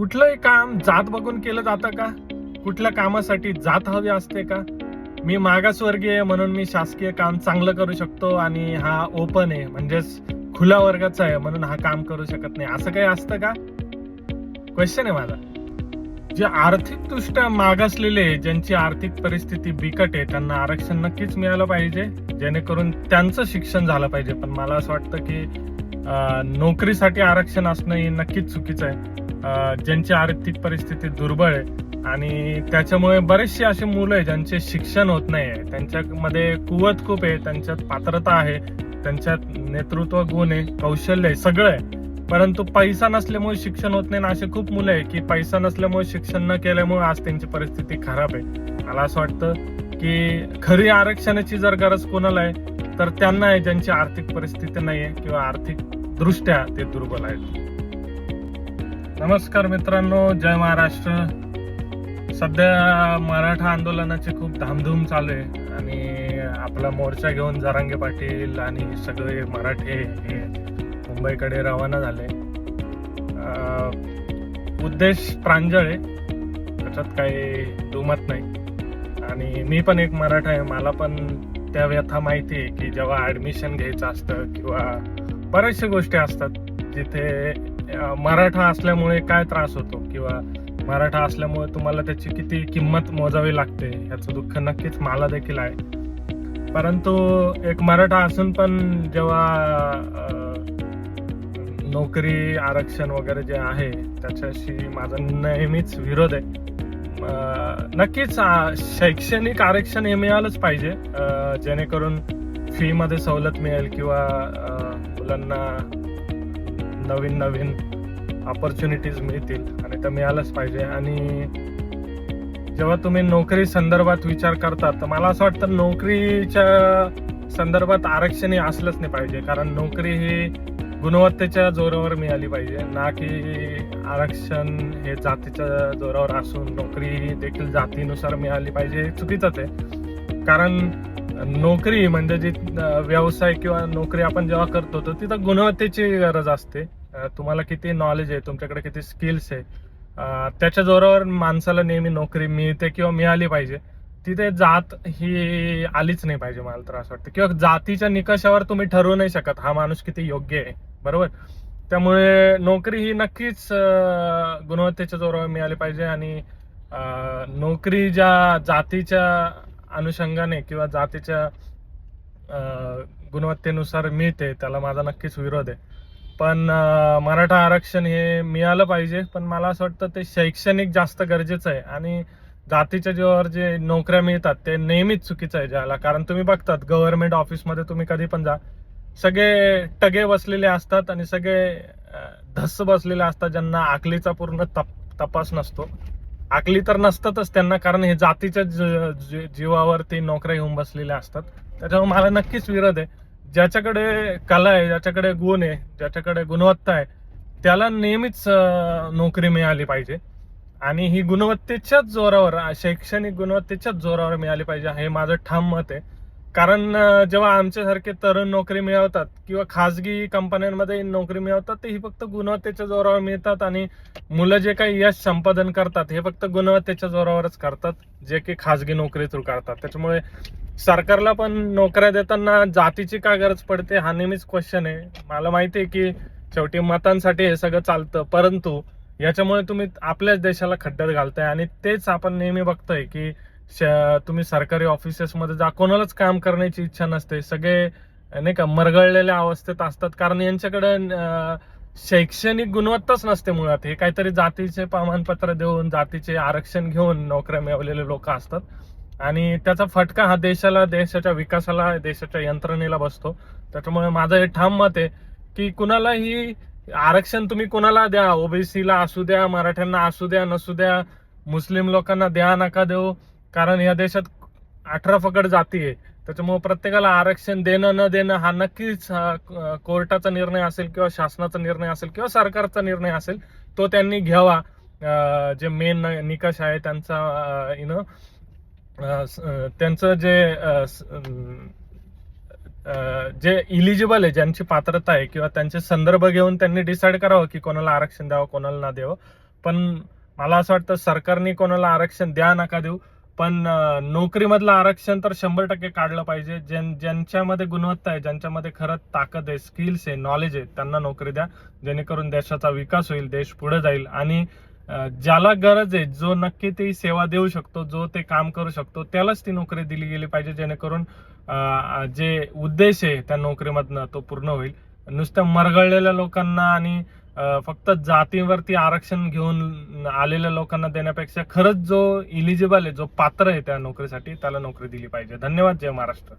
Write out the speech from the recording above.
कुठलंही काम जात बघून केलं जातं का? कुठल्या कामासाठी जात हवी असते का? मी मागासवर्गीय म्हणून मी शासकीय काम चांगलं करू शकतो आणि हा ओपन आहे. म्हणजेच खुल्या वर्गाचा आहे म्हणून हा काम करू शकत नाही. असं काही असतं का? क्वेश्चन आहे माझा. जे आर्थिकदृष्ट्या मागासलेले आहे, ज्यांची आर्थिक परिस्थिती बिकट आहे त्यांना आरक्षण नक्कीच मिळालं पाहिजे जेणेकरून त्यांचं शिक्षण झालं पाहिजे. पण मला असं वाटतं की नोकरीसाठी आरक्षण असणं हे नक्कीच चुकीचं आहे. ज्यांची आर्थिक परिस्थिती दुर्बळ आहे आणि त्याच्यामुळे बरेचसे असे मुलं आहे ज्यांचे शिक्षण होत नाही आहे. त्यांच्यामध्ये कुवत खूप आहे त्यांच्यात पात्रता आहे त्यांच्यात नेतृत्व गुण आहे कौशल्य आहे सगळं आहे. परंतु पैसा नसल्यामुळे शिक्षण होत नाही ना असे खूप मुलं आहे की पैसा नसल्यामुळे शिक्षण न केल्यामुळे आज त्यांची परिस्थिती खराब आहे. मला असं वाटतं की खरी आरक्षणाची जर गरज कोणाला आहे तर त्यांना आहे ज्यांची आर्थिक परिस्थिती नाही आहे किंवा आर्थिक दृष्ट्या ते दुर्बल आहेत. नमस्कार मित्रांनो जय महाराष्ट्र. सध्या मराठा आंदोलनाची खूप धामधूम चालू आहे आणि आपला मोर्चा घेऊन जरांगे पाटील आणि सगळे मराठे हे मुंबईकडे रवाना झाले. उद्देश प्रांजळ आहे. त्याच्यात काही दुमत नाही. आणि मी पण एक मराठा आहे. मला पण त्या व्यथा माहिती आहे की जेव्हा ऍडमिशन घ्यायचं असतं किंवा बऱ्याचशा गोष्टी असतात जिथे मराठा असल्यामुळे काय त्रास होतो? किंवा मराठा असल्यामुळे तुम्हाला त्याची किती किंमत मोजावी लागते? याचं दुःख नक्कीच मला देखील आहे. परंतु एक मराठा असून पण जेव्हा नोकरी आरक्षण वगैरे जे आहे त्याच्याशी माझा नेहमीच विरोध आहे. नक्कीच शैक्षणिक आरक्षण हे मिळालंच पाहिजे. जेणेकरून फीमध्ये सवलत मिळेल किंवा मुलांना नवीन नवीन ऑपॉर्च्युनिटीज मिळतील आणि त्या मिळालंच पाहिजे. आणि जेव्हा तुम्ही नोकरी संदर्भात विचार करता तर मला असं वाटतं नोकरीच्या संदर्भात आरक्षण हे असलंच नाही पाहिजे. कारण नोकरी ही गुणवत्तेच्या जोरावर मिळाली पाहिजे ना की आरक्षण हे जातीच्या जोरावर असून नोकरी देखील जातीनुसार मिळाली पाहिजे हे चुकीचंच आहे. कारण नोकरी म्हणजे जी व्यवसाय किंवा नोकरी आपण जेव्हा करतो तर तिथं गुणवत्तेची गरज असते. तुम्हाला किती नॉलेज आहे तुमच्याकडे किती स्किल्स आहे त्याच्या जोरावर माणसाला नेहमी नोकरी मिळते किंवा मिळाली पाहिजे तिथे जात ही आलीच नाही पाहिजे मला तर असं वाटतं. किंवा जातीच्या निकषावर तुम्ही ठरवू नाही शकत हा माणूस किती योग्य आहे बरोबर? त्यामुळे नोकरी ही नक्कीच गुणवत्तेच्या जोरावर मिळाली पाहिजे आणि नोकरी ज्या जातीच्या अनुषंगाने किंवा जातीच्या अं, गुणवत्तेनुसार मिळते त्याला माझा नक्कीच विरोध आहे. पण मराठा आरक्षण हे मिळालं पाहिजे पण मला असं वाटतं ते शैक्षणिक जास्त गरजेचं आहे आणि जातीच्या जीवावर जे नोकऱ्या मिळतात ते नेहमीच चुकीचं आहे ज्याला. कारण तुम्ही बघतात गव्हर्नमेंट ऑफिसमध्ये तुम्ही कधी पण जा सगळे टगे बसलेले असतात आणि सगळे धस्स बसलेले असतात ज्यांना आकलीचा पूर्ण तप तपास नसतो. आकली तर नसतातच त्यांना कारण हे जातीच्या ज- जी- जीवावर नोकऱ्या येऊन बसलेल्या असतात. त्याच्यामुळे मला नक्कीच विरोध आहे. ज्याच्याकडे कला आहे ज्याच्याकडे गुण आहे ज्याच्याकडे गुणवत्ता आहे त्याला नेहमीच नोकरी मिळाली पाहिजे. आणि ही गुणवत्तेच्याच जोरावर शैक्षणिक गुणवत्तेच्याच जोरावर मिळाली पाहिजे हे माझं ठाम मत आहे. कारण जेव्हा आमच्यासारखे तरुण नोकरी मिळवतात किंवा खाजगी कंपन्यांमध्ये नोकरी मिळवतात ते ही फक्त गुणवत्तेच्या जोरावर मिळतात आणि मुलं जे काही यश संपादन करतात हे फक्त गुणवत्तेच्या जोरावरच करतात जे की खाजगी नोकरी थ्रू करतात त्याच्यामुळे सरकारला पण नोकऱ्या देताना जातीची का गरज पडते हा नेहमीच क्वेश्चन आहे. मला माहिती आहे की शेवटी मतांसाठी हे सगळं चालतं परंतु याच्यामुळे तुम्ही आपल्याच देशाला खड्ड्यात घालताय आणि तेच आपण नेहमी बघतोय की तुम्ही सरकारी ऑफिसेस मध्ये जा कोणालाच काम करण्याची इच्छा नसते. सगळे नाही का मरगळलेल्या अवस्थेत असतात. कारण यांच्याकडे शैक्षणिक गुणवत्ताच नसते मुळात. हे काहीतरी जातीचे प्रमाणपत्र देऊन जातीचे आरक्षण घेऊन नोकऱ्या मिळवलेले लोक असतात. आणि त्याचा फटका हा देशाला देशाच्या विकासाला देशाच्या यंत्रणेला बसतो. त्याच्यामुळे माझं हे ठाम मत आहे की कुणालाही आरक्षण तुम्ही कुणाला द्या ओबीसीला असू द्या मराठ्यांना असू द्या नसू द्या मुस्लिम लोकांना द्या नका देऊ कारण या देशात अठरा फकड जाती आहे. त्याच्यामुळे प्रत्येकाला आरक्षण देणं न देणं हा नक्कीच कोर्टाचा निर्णय असेल किंवा शासनाचा निर्णय असेल किंवा सरकारचा निर्णय असेल तो त्यांनी घ्यावा. जे मेन निकष आहे त्यांचा यु नो त्यांचं जे जे इलिजिबल आहे ज्यांची पात्रता आहे किंवा त्यांचे संदर्भ घेऊन त्यांनी डिसाईड करावं की कोणाला आरक्षण द्यावं कोणाला ना द्यावं. पण मला असं वाटतं सरकारने कोणाला आरक्षण द्या नका देऊ. पण नोकरीमधलं आरक्षण तर शंभर टक्के काढलं पाहिजे. ज्यां ज्यांच्यामध्ये गुणवत्ता आहे ज्यांच्यामध्ये खरंच ताकद आहे स्किल्स आहे नॉलेज आहे त्यांना नोकरी द्या. जेणेकरून देशाचा विकास होईल देश पुढे जाईल. आणि ज्याला गरज आहे जो नक्की ती सेवा देऊ शकतो जो ते काम करू शकतो त्यालाच ती नोकरी दिली गेली पाहिजे जेणेकरून जे उद्देश आहे त्या नोकरीमधनं तो पूर्ण होईल. नुसत्या मरगळलेल्या लोकांना आणि फक्त जातीवरती आरक्षण घेऊन आलेल्या लोकांना देण्यापेक्षा खरंच जो इलिजिबल आहे जो पात्र आहे त्या नोकरीसाठी त्याला नोकरी दिली पाहिजे. धन्यवाद. जय महाराष्ट्र.